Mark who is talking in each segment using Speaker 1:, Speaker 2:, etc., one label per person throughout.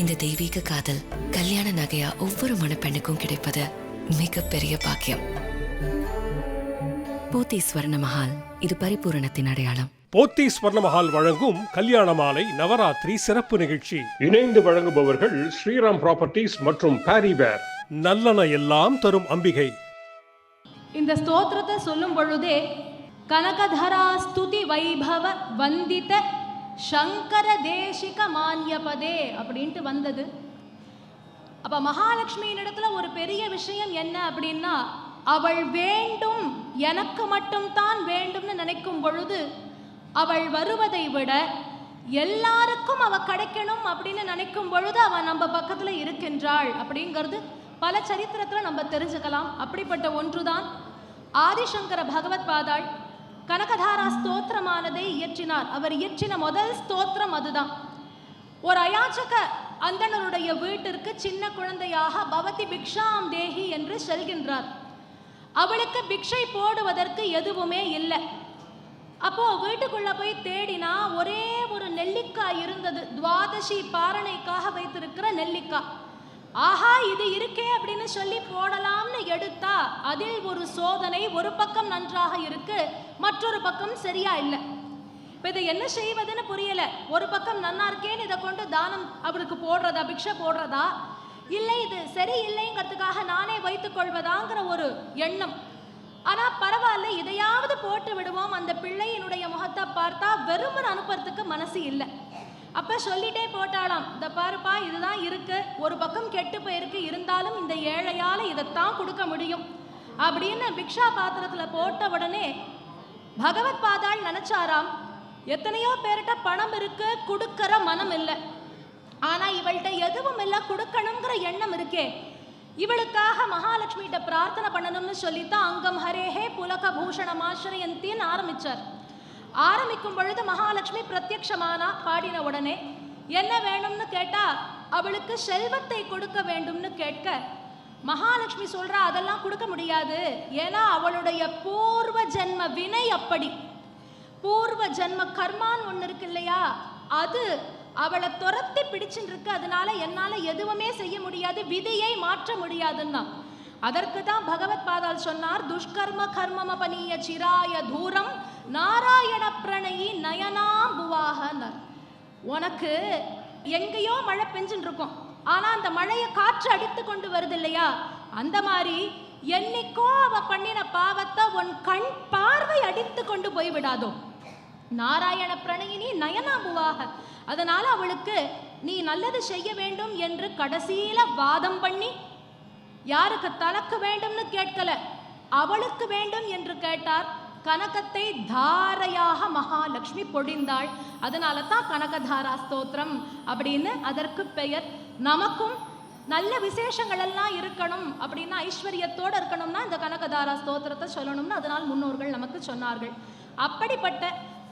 Speaker 1: இந்த தெய்வீக காதல் கல்யாண நகையா ஒவ்வொரு மணப்பெண்ணுக்கும் கிடைப்பது மிகப்பெரிய பாக்கியம். போத்தி ஸ்வர்ண மஹால் இது பரிபூரணத்தின் அடையாளம்.
Speaker 2: போத்தி ஸ்வர்ணமஹால் வழங்கும் கல்யாண மாலை நவராத்திரி சிறப்பு நிகழ்ச்சி. இணைந்து வழங்குபவர்கள் ஸ்ரீராம் ப்ராப்பர்ட்டிஸ் மற்றும் பாரிவேர் நல்லன எல்லாம் தரும் அம்பிகை.
Speaker 3: இந்த ஸ்தோத்திரத்தை சொல்லும் பொழுதே கனகதரா ஸ்துதி வைபவ வந்தித சங்கர தேசிக மான்யபதே அப்படின்ட்டு வந்தது. அப்ப மகாலட்சுமியின் இடத்துல ஒரு பெரிய விஷயம் என்ன அப்படின்னா அவள் வேண்டும் எனக்கு மட்டும்தான் வேண்டும்னு நினைக்கும் பொழுது அவள் வருவதை விட எல்லாருக்கும் அவ கிடைக்கணும் அப்படின்னு நினைக்கும் பொழுது அவ நம்ம பக்கத்துல இருக்கின்றாள் அப்படிங்கிறது பல சரித்திரத்துல நம்ம தெரிஞ்சுக்கலாம். அப்படிப்பட்ட ஒன்றுதான் ஆதிசங்கர பகவத் பாதாள். கனகதாரா ஸ்தோத்திரமானதை இயற்றினார். அவர் இயற்றின முதல் ஸ்தோத்திரம் அதுதான். ஒரு அயாச்சக அந்தணருடைய வீட்டிற்கு சின்ன குழந்தையாக பவதி பிக்ஷாம் தேஹி என்று செல்கின்றார். அவளுக்கு பிக்ஷை போடுவதற்கு எதுவுமே இல்லை. அப்போ வீட்டுக்குள்ள போய் தேடினா ஒரே ஒரு நெல்லிக்காய் இருந்தது. துவாதசி பாரணைக்காக வைத்திருக்கிற நெல்லிக்காய். ஆஹா இது இருக்கே அப்படின்னு சொல்லி போடலாம்னு எடுத்தா அதில் ஒரு சோதனை ஒரு பக்கம் நன்றாக இருக்கு மற்றொரு பக்கம் சரியா இல்லை. இப்போ இதை என்ன செய்வதுன்னு புரியல. ஒரு பக்கம் நன்னா இருக்கேன்னு இதை கொண்டு தானம் அவருக்கு போடுறதா பிக்ஷை போடுறதா? இல்லை இது சரி இல்லைங்கிறதுக்காக நானே வைத்துக் கொள்வதாங்கிற ஒரு எண்ணம். ஆனா பரவாயில்ல இதையாவது போட்டு விடுவோம். அந்த பிள்ளையினுடைய முகத்தை பார்த்தா வெறுமன் அனுப்புறதுக்கு மனசு இல்லை. அப்போ சொல்லிட்டே போட்டாளாம் இந்த பாருப்பா இதுதான் இருக்கு. ஒரு பக்கம் கெட்டு போயிருக்கு. இருந்தாலும் இந்த ஏழையால் இதைத்தான் கொடுக்க முடியும். அப்படின்னு பிக்ஷா பாத்திரத்தில் போட்ட உடனே பகவத் பாதாள் நினச்சாராம் எத்தனையோ பேர்கிட்ட பணம் இருக்கு கொடுக்கற மனம் இல்லை. ஆனா இவள்கிட்ட எதுவும் இல்லை கொடுக்கணுங்கிற எண்ணம் இருக்கே. இவளுக்காக மகாலட்சுமிகிட்ட பிரார்த்தனை பண்ணணும்னு சொல்லித்தான் அங்கம் ஹரேஹே புலக பூஷணமாசிரயந்தின்னு ஆரம்பிச்சார். ஆரம்பிக்கும் பொழுது மகாலட்சுமி பிரத்யக்ஷமானா பாடின உடனே என்ன வேணும்னு கேட்டா அவளுக்கு செல்வத்தை கொடுக்க வேண்டும்னு கேட்க மகாலட்சுமி சொல்றா அதெல்லாம் கொடுக்க முடியாது. ஏன்னா அவளுடைய பூர்வ ஜென்ம வினை அப்படி. பூர்வ ஜென்ம கர்மான்னு ஒன்று இருக்கு இல்லையா? அது அவளை துரத்தி பிடிச்சுட்டு இருக்கு அதனால என்னால எதுவுமே செய்ய முடியாது. விதியை மாற்ற முடியாதுன்னா. அதற்கு தான் பகவத் பாதால் சொன்னார் துஷ்கர்ம கர்மமபனீய சிராய தூரம் நாராயண பிரணயி நயனாம்புவாகனர். உனக்கு எங்கேயோ மழை பெஞ்சுன்னு இருக்கும் ஆனால் அந்த மழையை காற்று அடித்து கொண்டு வருது இல்லையா அந்த மாதிரி என்னைக்கோ அவ பண்ணின பாவத்தை உன் கண் பார்வை அடித்து கொண்டு போய் விடாதோ. நாராயண பிரணயினி நயனாபுவாக அதனால அவளுக்கு நீ நல்லது செய்ய வேண்டும் என்று கடைசியில வாதம் பண்ணி யாருக்கு தனக்கு வேண்டும்னு கேட்கல அவளுக்கு வேண்டும் என்று கேட்டார் கனகத்தை தாரையாக மகாலட்சுமி பொழிந்தாள். அதனால தான் கனகதாரா ஸ்தோத்திரம் அப்படின்னு அதற்கு பெயர். நமக்கும் நல்ல விசேஷங்கள் எல்லாம் இருக்கணும் அப்படின்னா ஐஸ்வர்யத்தோடு இருக்கணும்னா இந்த கனகதாரா ஸ்தோத்திரத்தை சொல்லணும்னு அதனால் முன்னோர்கள் நமக்கு சொன்னார்கள். அப்படிப்பட்ட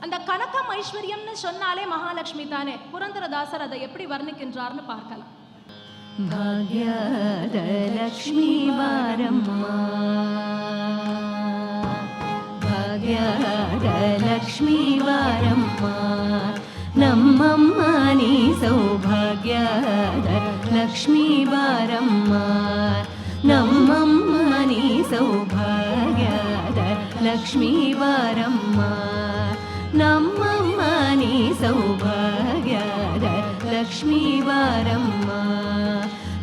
Speaker 3: அந்த கணக்கம் ஐஸ்வர்யம்னு சொன்னாலே மகாலட்சுமி தானே. புரந்தரதாசர் அதை எப்படி வர்ணிக்கின்றார்னு பார்க்கலாம்.
Speaker 4: भाग्यादलक्ष्मीवारम्मा ಲಕ್ಷ್ಮೀ ಬಾರಮ್ಮ ನಮ್ಮಮ್ಮ ನೀ ಸೌಭಾಗ್ಯದ ಲಕ್ಷ್ಮೀ ಬಾರಮ್ಮ ನಮ್ಮಮ್ಮ ನೀ ಸೌಭಾಗ್ಯದ ಲಕ್ಷ್ಮೀ ಬಾರಮ್ಮ ನಮ್ಮಮ್ಮ ನೀ ಸೌಭಾಗ್ಯದ ಲಕ್ಷ್ಮೀ ಬಾರಮ್ಮ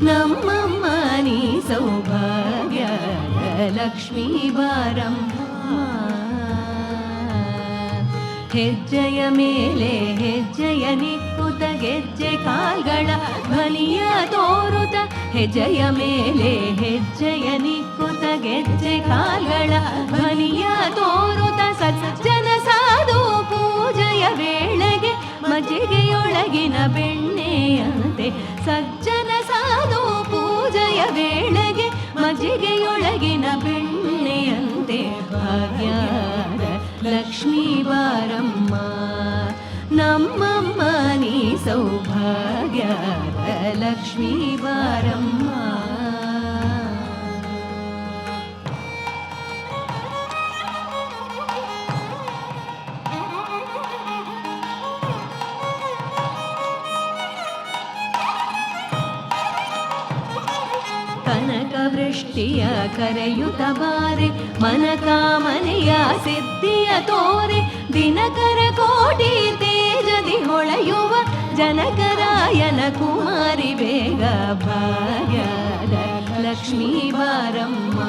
Speaker 4: ನಮ್ಮಮ್ಮ ನೀ ಸೌಭಾಗ್ಯದ ಲಕ್ಷ್ಮೀ ಬಾರಮ್ಮ ಹೆಜ್ಜೆಯ ಮೇಲೆ ಹೆಜ್ಜೆಯ ನಿಕ್ಕುತ ಗೆಜ್ಜೆ ಕಾಲ್ಗಳ ಧ್ವನಿಯ ತೋರುತ ಹೆಜ್ಜೆಯ ಮೇಲೆ ಹೆಜ್ಜೆಯ ನಿಕ್ಕುತ ಗೆಜ್ಜೆ ಕಾಲ್ಗಳ ಧ್ವನಿಯ ತೋರುತ ಸಜ್ಜನ ಸಾಧು ಪೂಜೆಯ ವೇಳೆಗೆ ಮಜ್ಜಿಗೆಯೊಳಗಿನ ಬೆಣ್ಣೆಯಂತೆ ಸಜ್ಜನ ಸಾಧು ಪೂಜೆಯ ವೇಳೆಗೆ ಮಜ್ಜಿಗೆಯೊಳಗಿನ ಬೆಣ್ಣೆಯಂತೆ లక్ష్మీ వారమ్మ నమ్మమ్మ నీ సౌభాగ్య లక్ష్మీ వారమ్మ కన ಕನಕವೃಷ್ಟಿಯ ಕರೆಯುತ ಬಾರೆ ಮನ ಕಾಮನೆಯ ಸಿದ್ಧಿಯ ತೋರೆ, ದಿನಕರ ಕೋಟಿ ತೇಜದಿ ಹೊಳೆಯುವ ಜನಕರಾಯನ ಕುಮಾರಿ ಬೇಗ ಭಾಗ್ಯದ ಲಕ್ಷ್ಮೀ ಬಾರಮ್ಮ.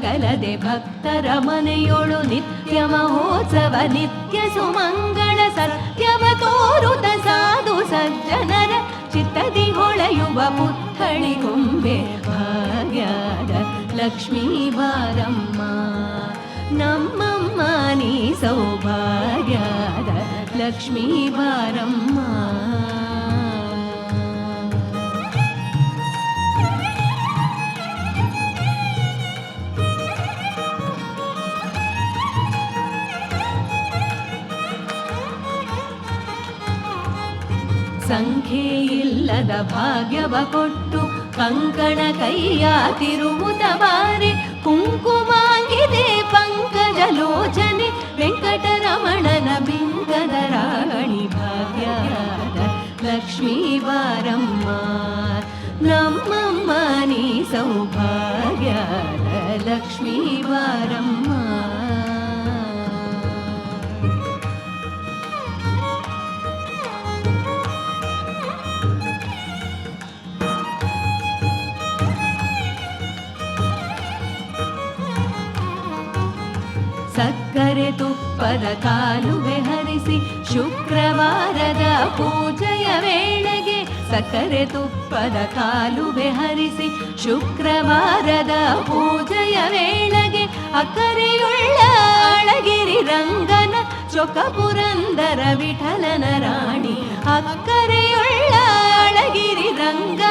Speaker 4: ಅತ್ತಿತ್ತಗಲದೆ ಭಕ್ತರ ಮನೆಯೊಳು ನಿತ್ಯ ಮಹೋತ್ಸವ ನಿತ್ಯ ಸುಮಂಗಳ ಸತ್ಯವ ತೋರುತ ಸಾಧು ಸಜ್ಜನರ ಚಿತ್ತದಿ ಹೊಳೆಯುವ ಪುತ್ಥಳಿ ಗೊಂಬೆ ಭಾಗ್ಯದ ಲಕ್ಷ್ಮೀ ಬಾರಮ್ಮ ನಮ್ಮಮ್ಮ ನೀ ಸೌಭಾಗ್ಯದ ಲಕ್ಷ್ಮೀ ಬಾರಮ್ಮ ಸಂಖ್ಯೆ ಇಲ್ಲದ ಭಾಗ್ಯವ ಕೊಟ್ಟು ಕಂಕಣ ಕೈಯ ತಿರುವುದ ಬಾರಿ ಕುಂಕುಮಾಗಿದೆ ಪಂಕಜ ಲೋಚನೆ ವೆಂಕಟರಮಣನ ಬಿಂಗದ ರಾಣಿ ಭಾಗ್ಯದ ಲಕ್ಷ್ಮೀ ವಾರಮ್ಮ ನಮ್ಮಮ್ಮ ನೀ ಸೌಭಾಗ್ಯ ಲಕ್ಷ್ಮೀ ಬಾರಮ್ಮ. ತುಪ್ಪದ ಕಾಲುವೆ ಹರಿಸಿ ಶುಕ್ರವಾರದ ಪೂಜೆಯ ವೇಳೆಗೆ ಸಕ್ಕರೆ ತುಪ್ಪದ ಕಾಲುವೆ ಹರಿಸಿ ಶುಕ್ರವಾರದ ಪೂಜೆಯ ವೇಳೆಗೆ ಅಕ್ಕರೆಯುಳ್ಳ ಅಳಗಿರಿ ರಂಗನ ಚೊಕ ಪುರಂದರ ವಿಠಲನ ರಾಣಿ. ಅಕ್ಕರೆಯುಳ್ಳ ಅಳಗಿರಿ ರಂಗನ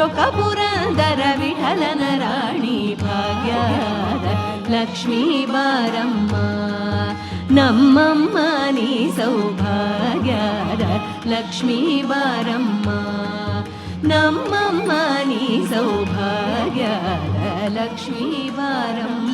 Speaker 4: ಚೊಕ ಪುರಂದರ ವಿಠಲನ ರಾಣಿ ಭಾಗ್ಯದ ಲಕ್ಷ್ಮೀ ಬಾರಮ್ಮ ನಮ್ಮಮ್ಮ ನೀ ಸೌಭಾಗ್ಯದ ಲಕ್ಷ್ಮೀ ಬಾರಮ್ಮ ನಮ್ಮಮ್ಮ ನೀ ಸೌಭಾಗ್ಯದ ಲಕ್ಷ್ಮೀ ಬಾರಮ್ಮ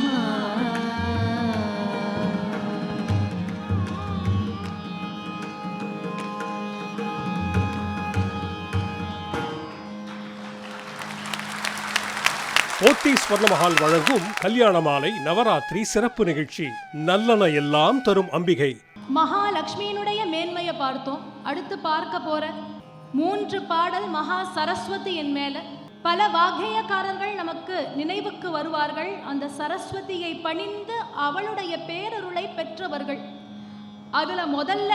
Speaker 2: ஸ்வர்ண ஸ்வர்ணமஹால் வழங்கும் கல்யாண மாலை நவராத்திரி சிறப்பு நிகழ்ச்சி. நல்லன எல்லாம் தரும் அம்பிகை.
Speaker 3: மகாலட்சுமியினுடைய மேன்மையை பார்த்தோம். அடுத்து பார்க்க போற மூன்று பாடல் மகா சரஸ்வதி என் மேல. பல வாகேயக்காரர்கள் நமக்கு நினைவுக்கு வருவார்கள். அந்த சரஸ்வதியை பணிந்து அவளுடைய பேரருளை பெற்றவர்கள். அதுல முதல்ல